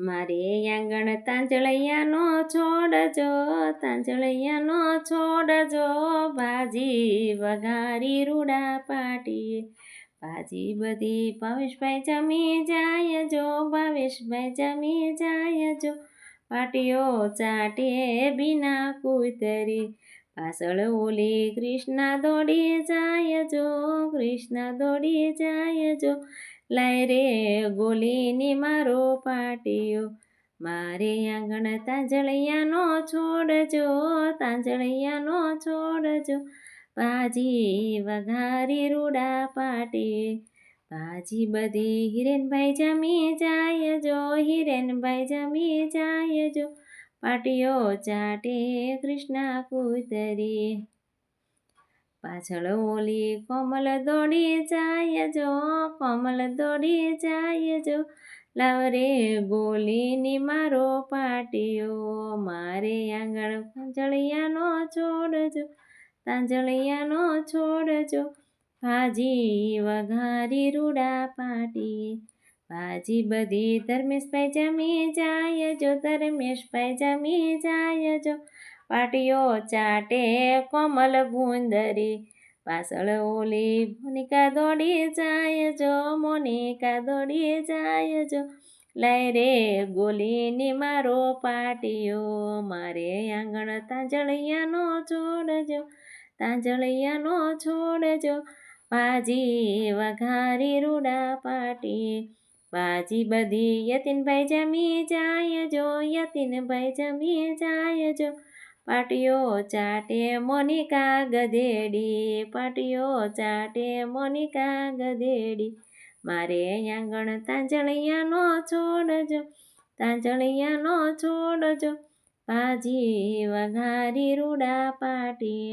મારે આંગણ તાંજળૈયાનો છોડજો તાંજળૈયાનો છોડજો ભાજી વઘારી રૂડા પાટીએ ભાજી બધી ભાવેશભાઈ જમી જાય જો, ભાવેશભાઈ જમી જાય જો. પાટીઓ ચાટે બીના કુતરી પાછળ ઓલી કૃષ્ણ દોડી જાય જો, કૃષ્ણ દોડી જાય જો. લાય રે ગોલીની મારો પાટિયો. મારે આંગણ તાંજળિયાનો છોડજો તાંજળિયાનો છોડજો. ભાજી વઘારી રૂડા પાટી ભાજી બધી હિરેનભાઈ જમી જાય જો હિરેનભાઈ જમી જાય જો પાટીઓ ચાટે કૃષ્ણ કુતરી પાછળ ઓલી કોમલ દોડી જાય જો, કોમલ દોડી જાય જો. લાવરે ગોલીની મારો પાટીઓ મારે આંગણ તાંજળિયાનો છોડજો તાંજળિયાનો છોડજો ભાજી વઘારી રૂડા પાટી ભાજી બધી ધર્મેશભાઈ જમી જાય જો, ધર્મેશભાઈ જમી જાય જો. પાટીઓ ચાટે કોમલ ભૂંદરી પાછળ ઓલી મોનિકા દોડી જાય જો, મોનિકા દોડી જાય જો. લાય રે ગોલીની મારો પાટીઓ, મારે આંગણ તાંજળિયાનો છોડજો તાંજળિયાનો છોડજો ભાજી વઘારી રૂડા પાટી ભાજી બધી યતિનભાઈ જમી જાય જો, યતિનભાઈ જમી જાય જો. પાટીઓ ચાટે મોનિકા ગધેડી, પાટિયો ચાટે મોનિકા ગધેડી. મારે આંગણ તાંજળિયાનો છોડજો તાંજળિયાનો છોડજો ભાજી વઘારી રૂડા પાટી